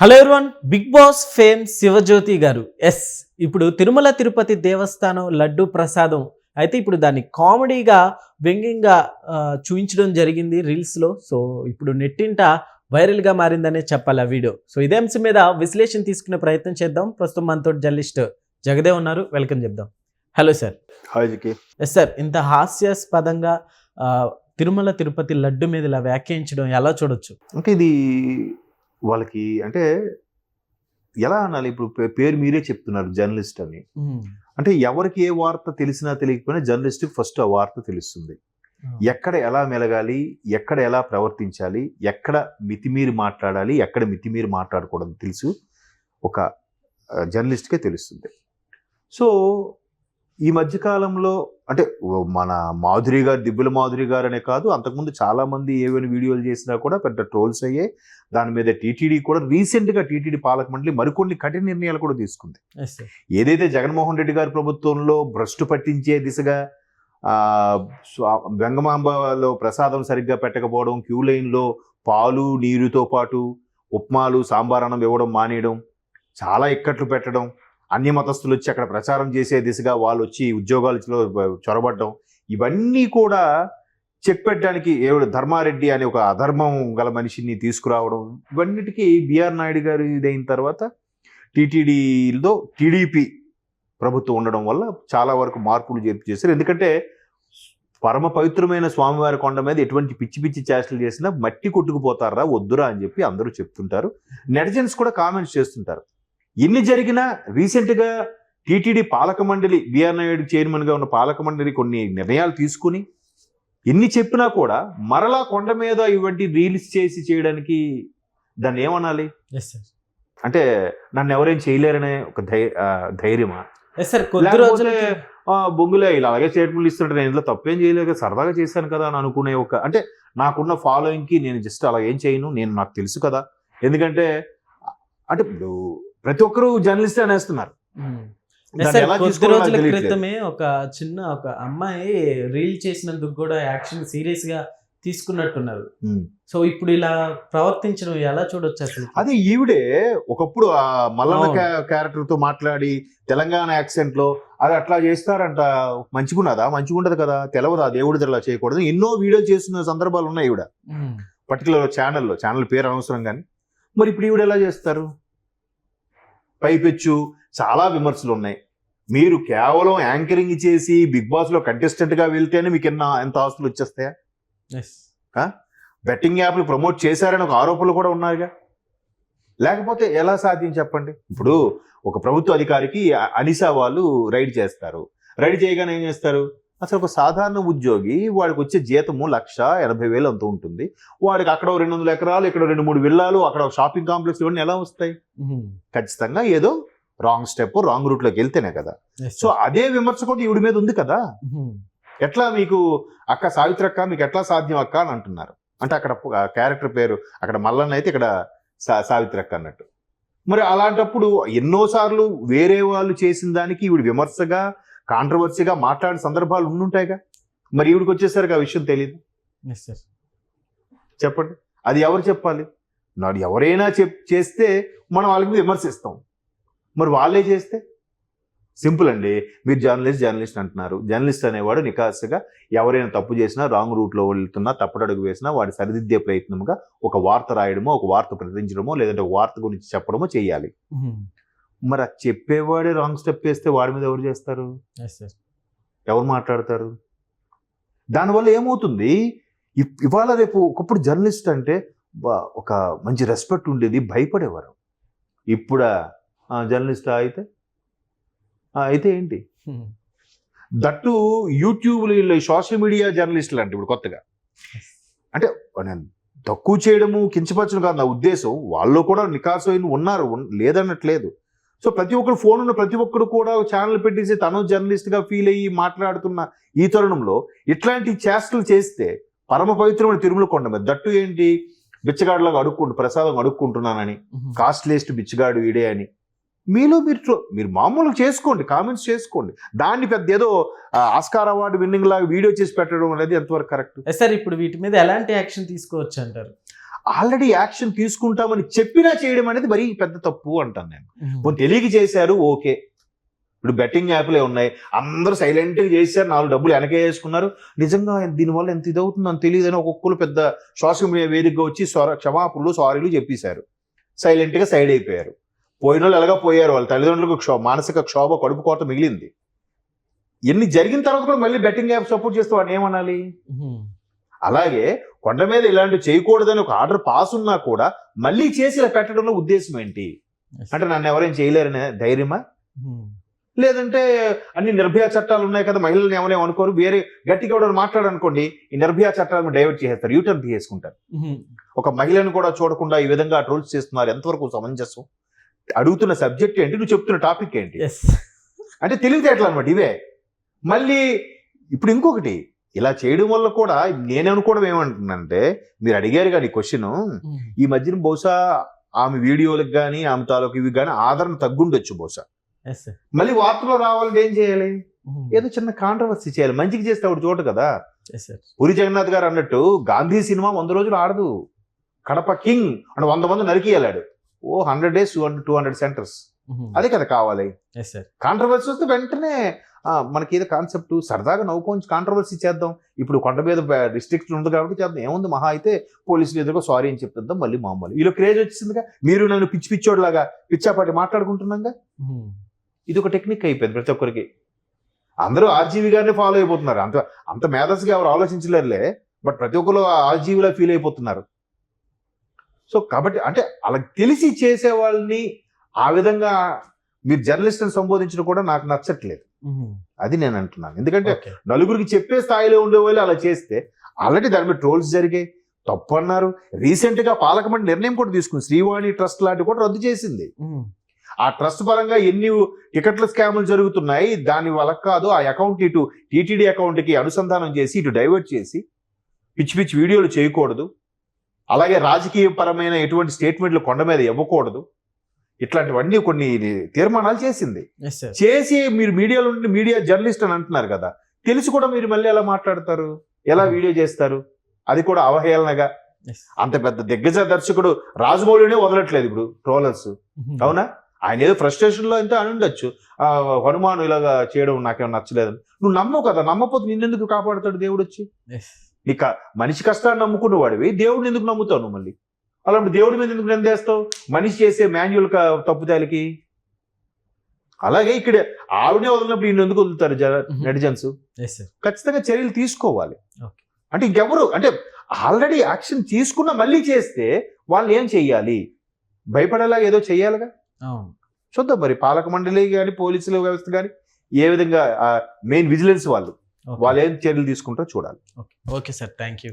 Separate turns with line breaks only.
Hello everyone Bigg Boss fame Shivajyothi గారు. Yes ఇప్పుడు తిరుమల తిరుపతి దేవస్థానం లడ్డు ప్రసాదం. అయితే ఇప్పుడు దాన్ని కామెడీగా వ్యంగ్యంగా చూపించడం జరిగింది రీల్స్లో. సో ఇప్పుడు నెట్టింట వైరల్గా మారిందనే చెప్పాలి ఆ వీడియో. సో ఇదే అంశం మీద విశ్లేషణ తీసుకునే ప్రయత్నం చేద్దాం. ప్రస్తుతం మనతో జర్నలిస్ట్ జగదే ఉన్నారు. వెల్కమ్ చెప్దాం. Hello sir. ఎస్ సార్ ఇంత హాస్యాస్పదంగా తిరుమల తిరుపతి లడ్డు మీద ఇలా వ్యాఖ్యానించడం ఎలా చూడొచ్చు?
అంటే ఇది వాళ్ళకి అంటే ఎలా అనాలి? ఇప్పుడు పేరు మీరే చెప్తున్నారు జర్నలిస్ట్ అని. అంటే ఎవరికి ఏ వార్త తెలిసినా తెలియకపోయినా జర్నలిస్ట్ ఫస్ట్ ఆ వార్త తెలుస్తుంది. ఎక్కడ ఎలా మెలగాలి? ఎక్కడ ఎలా ప్రవర్తించాలి? ఎక్కడ మితిమీరి మాట్లాడాలి? ఎక్కడ మితిమీరి మాట్లాడకూడదు తెలుసు. ఒక జర్నలిస్ట్కే తెలుస్తుంది. సో ఈ మధ్యకాలంలో అంటే మన మాధురి గారు దిబ్బుల మాధురి గారు అనే కాదు అంతకుముందు చాలా మంది ఏవైనా వీడియోలు చేసినా కూడా పెద్ద ట్రోల్స్ అయ్యాయి. దాని మీద టీటీడీ కూడా రీసెంట్గా టీటీడీ పాలక మండలి మరికొన్ని కఠిన నిర్ణయాలు కూడా తీసుకుంది. ఏదైతే జగన్మోహన్ రెడ్డి గారి ప్రభుత్వంలో భ్రష్టు పట్టించే దిశగా వెంగమాంబలో ప్రసాదం సరిగ్గా పెట్టకపోవడం క్యూ లైన్లో పాలు నీరుతో పాటు ఉప్మాలు సాంబార్ అన్నం ఇవ్వడం మానేయడం చాలా ఇక్కట్లు పెట్టడం అన్య మతస్థులు వచ్చి అక్కడ ప్రచారం చేసే దిశగా వాళ్ళు వచ్చి ఉద్యోగాలలో చొరబడడం. ఇవన్నీ కూడా చెక్ పెట్టడానికి ఏడు ధర్మారెడ్డి అనే ఒక అధర్మం గల మనిషిని తీసుకురావడం. ఇవన్నిటికీ బిఆర్ నాయుడు గారు ఇదైన తర్వాత టీటీడీలో టీడీపీ ప్రభుత్వం ఉండడం వల్ల చాలా వరకు మార్పులు చేర్పు చేశారు. ఎందుకంటే పరమ పవిత్రమైన స్వామివారి కొండ మీద ఎటువంటి పిచ్చి పిచ్చి చేష్టలు చేసినా మట్టి కొట్టుకుపోతారా వద్దురా అని చెప్పి అందరూ చెప్తుంటారు. నెటిజన్స్ కూడా కామెంట్స్ చేస్తుంటారు. ఎన్ని జరిగినా రీసెంట్గా టీటీడీ పాలక మండలి బిఆర్ నాయుడు చైర్మన్గా ఉన్న పాలక మండలి కొన్ని నిర్ణయాలు తీసుకుని ఎన్ని చెప్పినా కూడా మరలా కొండ మీద ఇవంటి రీల్స్ చేసి చేయడానికి దాన్ని ఏమనాలి? అంటే నన్ను ఎవరేం చేయలేరనే ఒక ధైర్యమా?
సార్ కొద్ది రోజులు
బొంగులే ఇలా అలాగే స్టేట్మెంట్లు ఇస్తుంటే నేను ఇంట్లో తప్పేం చేయలేక సరదాగా చేశాను కదా అని అనుకునే ఒక అంటే నాకున్న ఫాలోయింగ్కి నేను జస్ట్ అలా ఏం చేయను నేను నాకు తెలుసు కదా. ఎందుకంటే అంటే ఇప్పుడు ప్రతి ఒక్కరూ జర్నలిస్ట్ అనేస్తున్నారు.
కొద్ది రోజుల. క్రితమే ఒక చిన్న ఒక అమ్మాయి రీల్ చేసినందుకు కూడా యాక్షన్ సీరియస్గా తీసుకున్నట్టున్నారు. సో ఇప్పుడు ఇలా ప్రవర్తించడం ఎలా చూడొచ్చు అసలు?
అదే ఈవిడే ఒకప్పుడు ఆ మల్లన్న క్యారెక్టర్తో మాట్లాడి తెలంగాణ యాక్సెంట్లో అది అట్లా చేస్తారంట. మంచిగున్నదా? మంచిగుండదు కదా? తెలవదా? దేవుడి అలా చేయకూడదు. ఎన్నో వీడియోలు చేస్తున్న సందర్భాలు ఉన్నాయి ఈవిడ. పర్టికులర్ ఛానల్లో ఛానల్ పేరు అనవసరం కానీ. మరి ఇప్పుడు ఈవిడ ఎలా చేస్తారు? పైపెచ్చు చాలా విమర్శలు ఉన్నాయి మీరు కేవలం యాంకరింగ్ చేసి బిగ్ బాస్లో కంటెస్టెంట్గా వెళ్తేనే మీకు ఎన్న ఎంత ఆస్తులు వచ్చేస్తాయా. బెట్టింగ్ యాప్లు ప్రమోట్ చేశారని ఒక ఆరోపణలు కూడా ఉన్నారుగా? లేకపోతే ఎలా సాధ్యం చెప్పండి? ఇప్పుడు ఒక ప్రభుత్వ అధికారికి అనిసా వాళ్ళు రైడ్ చేస్తారు. రైడ్ చేయగానే ఏం చేస్తారు? అసలు ఒక సాధారణ ఉద్యోగి వాడికి వచ్చే జీతము లక్ష ఎనభై వేలు అంత ఉంటుంది వాడికి అక్కడ రెండు వందల ఎకరాలు ఇక్కడ రెండు మూడు విల్లాలు అక్కడ ఒక షాపింగ్ కాంప్లెక్స్ ఇవన్నీ ఎలా వస్తాయి. ఖచ్చితంగా ఏదో రాంగ్ స్టెప్ రాంగ్ రూట్లోకి వెళ్తేనే కదా సో. అదే విమర్శ కూడా ఈవిడి మీద ఉంది కదా. ఎట్లా మీకు అక్క సావిత్రక్క మీకు ఎట్లా సాధ్యం అక్క అని అంటున్నారు అంటే అక్కడ క్యారెక్టర్ పేరు అక్కడ మల్లన్న అయితే ఇక్కడ సా సావిత్రక్క అన్నట్టు మరి అలాంటప్పుడు ఎన్నోసార్లు వేరే వాళ్ళు చేసిన దానికి ఈవిడ విమర్శగా కాంట్రవర్సీగా మాట్లాడిన సందర్భాలు ఉండుంటాయిగా? మరి ఈవిడికి వచ్చేసరికి ఆ విషయం తెలియదు. చెప్పండి. అది ఎవరు చెప్పాలి? నాడు ఎవరైనా చెప్ చేస్తే మనం వాళ్ళకి విమర్శిస్తాం. మరి వాళ్ళే చేస్తే? సింపుల్ అండి. మీరు జర్నలిస్ట్ జర్నలిస్ట్ అంటున్నారు. జర్నలిస్ట్ అనేవాడు నికాసుగా ఎవరైనా తప్పు చేసినా రాంగ్ రూట్లో వెళ్తున్నా తప్పటడుగు వేసినా వాడి సరిదిద్దే ప్రయత్నంగా ఒక వార్త రాయడమో ఒక వార్త ప్రకటించడమో లేదంటే ఒక వార్త గురించి చెప్పడమో చేయాలి.
ఉమ్.
మరి అది చెప్పేవాడే రాంగ్ స్టెప్ వేస్తే వాడి మీద ఎవరు చేస్తారు. ఎవరు మాట్లాడతారు? దానివల్ల ఏమవుతుంది? ఇవాళ రేపు ఒకప్పుడు జర్నలిస్ట్ అంటే ఒక మంచి రెస్పెక్ట్ ఉండేది భయపడేవారు. ఇప్పుడా జర్నలిస్ట్ అయితే? అయితే ఏంటి?
Um.
That YouTube social media జర్నలిస్టులు అంటే ఇప్పుడు కొత్తగా. అంటే నేను తక్కువ చేయడము కించపరచడం కాదు నా ఉద్దేశం. వాళ్ళు కూడా నికాసు అయిన ఉన్నారు ఉన్- లేదన్నట్లేదు. సో ప్రతి ఒక్కరు ఫోన్ ఉన్న ప్రతి ఒక్కరు కూడా ఛానల్ పెట్టేసి తను జర్నలిస్ట్గా ఫీల్ అయ్యి మాట్లాడుతున్న ఈ తరుణంలో ఇట్లాంటి చేష్టలు చేస్తే పరమ పవిత్రమైన తిరుమల కొండ మీద దట్టు ఏంటి బిచ్చగాడులాగా అడుక్కుంటూ ప్రసాదం అడుక్కుంటున్నానని. కాస్ట్లీస్ట్ బిచ్చగాడు వీడే అని మీలో మీరు మీరు మామూలుగా చేసుకోండి కామెంట్స్ చేసుకోండి దాన్ని పెద్ద ఏదో ఆస్కార్ అవార్డు విన్నింగ్ లాగా వీడియో చేసి పెట్టడం అనేది ఎంతవరకు కరెక్ట్
sir. ఇప్పుడు వీటి మీద ఎలాంటి యాక్షన్ తీసుకోవచ్చు అంటారు
ఆల్రెడీ యాక్షన్ తీసుకుంటామని చెప్పినా చేయడం అనేది మరీ పెద్ద తప్పు అంటాను నేను. పోనీ తెలియక చేశారు ఓకే. ఇప్పుడు బెట్టింగ్ యాప్లే ఉన్నాయి. అందరూ సైలెంట్గా చేశారు నాలుగు డబ్బులు వెనకే వేసుకున్నారు. నిజంగా దీనివల్ల ఎంత ఇది అవుతుందో అని తెలియదని ఒక్కొక్కరు పెద్ద సోషల్ మీడియా వేదికగా వచ్చి స్వర క్షమాపణలు సారీలు చెప్పేశారు. సైలెంట్గా సైడ్ అయిపోయారు. పోయిన వాళ్ళు ఎలాగో పోయారు. వాళ్ళ తల్లిదండ్రులకు క్షో మానసిక క్షోభ కడుపు కోత మిగిలింది. ఎన్ని జరిగిన తర్వాత కూడా మళ్ళీ బెట్టింగ్ యాప్ సపోర్ట్ చేస్తే వాడిని ఏమనాలి. అలాగే కొండ మీద ఇలాంటివి చేయకూడదని ఒక ఆర్డర్ పాస్ ఉన్నా కూడా మళ్ళీ చేసి ఇలా పెట్టడంలో ఉద్దేశం ఏంటి. అంటే నన్ను ఎవరేం చేయలేరనే ధైర్యమా
ఉమ్.
లేదంటే అన్ని నిర్భయ చట్టాలు ఉన్నాయి కదా మహిళలను ఏమనేం అనుకోరు వేరే గట్టిగా కూడా మాట్లాడనుకోండి ఈ నిర్భయ చట్టాలను డైవర్ట్ చేసేస్తారు యూటర్న్ తీసుకుంటారు
ఉమ్.
ఒక మహిళను కూడా చూడకుండా ఈ విధంగా ట్రోల్స్ చేస్తున్నారు ఎంతవరకు సమంజసం అడుగుతున్న సబ్జెక్ట్ ఏంటి నువ్వు చెప్తున్న టాపిక్ ఏంటి. అంటే తెలివితేటలు అనమాట ఇవే మళ్ళీ ఇప్పుడు ఇంకొకటి ఇలా చేయడం వల్ల కూడా నేను అనుకోవడం ఏమంటున్నానంటే మీరు అడిగారు కానీ క్వశ్చన్. ఈ మధ్యన బహుశా ఆమె వీడియోలకు కానీ ఆమె తాలూకు ఇవి కానీ ఆదరణ తగ్గుండొచ్చు బహుశా. మళ్ళీ వార్తలో రావాలంటే ఏం చేయాలి. ఏదో చిన్న కాంట్రవర్సీ చేయాలి మంచికి చేస్తే ఆవిడ చోటు కదా. పూరి జగన్నాథ్ గారు అన్నట్టు గాంధీ సినిమా వంద రోజులు ఆడదు కడప కింగ్ అని వంద మంది నరికి వెళ్ళాడు ఓ hundred days two hundred two hundred centres. అదే కదా కావాలి. కాంట్రవర్సీ వస్తే వెంటనే మనకి ఏదో కాన్సెప్ట్ సరదాగా నవ్వుకొని కాంట్రవర్సీ చేద్దాం. ఇప్పుడు కొండ మీద రిస్ట్రిక్షన్ ఉంది కాబట్టి చేద్దాం. ఏముంది మహా అయితే పోలీసులు ఎదురుగా సారీ అని చెప్తుందాం? మళ్ళీ మామూలు. వీళ్ళు క్రేజ్ వచ్చిందిగా? మీరు నన్ను పిచ్చి పిచ్చోడ్లాగా పిచ్చాపాటి మాట్లాడుకుంటున్నాగా. ఇది ఒక టెక్నిక్ అయిపోయింది ప్రతి ఒక్కరికి. అందరూ ఆర్జీవి గారిని ఫాలో అయిపోతున్నారు. అంత అంత మేధస్సుగా ఎవరు ఆలోచించలేరులే బట్ ప్రతి ఒక్కరు ఆర్జీవిలా ఫీల్ అయిపోతున్నారు. సో కాబట్టి అంటే అలా తెలిసి చేసే వాళ్ళని ఆ విధంగా మీరు జర్నలిస్ట్ని సంబోధించడం కూడా నాకు నచ్చట్లేదు. అది నేను అంటున్నాను. ఎందుకంటే. నలుగురికి చెప్పే స్థాయిలో ఉండే వాళ్ళు అలా చేస్తే ఆల్రెడీ దాని మీద ట్రోల్స్ జరిగాయి. తప్పు అన్నారు. రీసెంట్గా పాలకమండలి నిర్ణయం కూడా తీసుకుంది. శ్రీవాణి ట్రస్ట్ లాంటివి కూడా రద్దు చేసింది. ఆ ట్రస్ట్ పరంగా ఎన్ని టికెట్ల స్కాములు జరుగుతున్నాయి దాని వల్ల కాదు ఆ అకౌంట్ ఇటు టీటీడీ అకౌంట్కి అనుసంధానం చేసి ఇటు డైవర్ట్ చేసి పిచ్చి పిచ్చి వీడియోలు చేయకూడదు. అలాగే రాజకీయ పరమైన ఎటువంటి స్టేట్మెంట్లు కొండ మీద ఇవ్వకూడదు. ఇట్లాంటివన్నీ కొన్ని తీర్మానాలు చేసింది. చేసి మీరు మీడియాలో ఉండి మీడియా జర్నలిస్ట్ అని అంటున్నారు కదా తెలిసి కూడా మీరు మళ్ళీ ఎలా మాట్లాడతారు? ఎలా వీడియో చేస్తారు? అది కూడా అవహేళనగా. అంత పెద్ద దిగ్గజ దర్శకుడు రాజమౌళినే వదలట్లేదు ఇప్పుడు ట్రోలర్స్.
ఉమ్.
అవునా? ఆయన ఏదో ఫ్రస్ట్రేషన్లో అయితే అని ఉండొచ్చు. ఆ, హనుమాను ఇలాగా చేయడం నాకేం నచ్చలేదు. నువ్వు నమ్మవు కదా నమ్మకపోతే నిన్నెందుకు కాపాడుతాడు దేవుడు వచ్చి
Yes.
నీ క- మనిషి కష్టాన్ని నమ్ముకున్న వాడివి దేవుడిని ఎందుకు నమ్ముతావు నువ్వు మళ్ళీ? అలాంటి దేవుడి మీద ఎందుకు నిందేస్తావు మనిషి చేసే మాన్యువల్ తప్పుదాలకి? అలాగే ఇక్కడ ఆవిడనే వదిలినప్పుడు ఈయన ఎందుకు వదులుతారు. నెటిజన్స్. ఖచ్చితంగా చర్యలు తీసుకోవాలి. అంటే ఇంకెవరు? అంటే ఆల్రెడీ యాక్షన్ తీసుకున్న మళ్ళీ చేస్తే వాళ్ళు ఏం చెయ్యాలి? భయపడేలా ఏదో చెయ్యాలిగా? చూద్దాం మరి పాలక మండలి కానీ పోలీసుల వ్యవస్థ కానీ ఏ విధంగా మెయిన్ విజిలెన్స్ వాళ్ళు. వాళ్ళు ఏం చర్యలు తీసుకుంటారో చూడాలి.
Okay okay sir thank you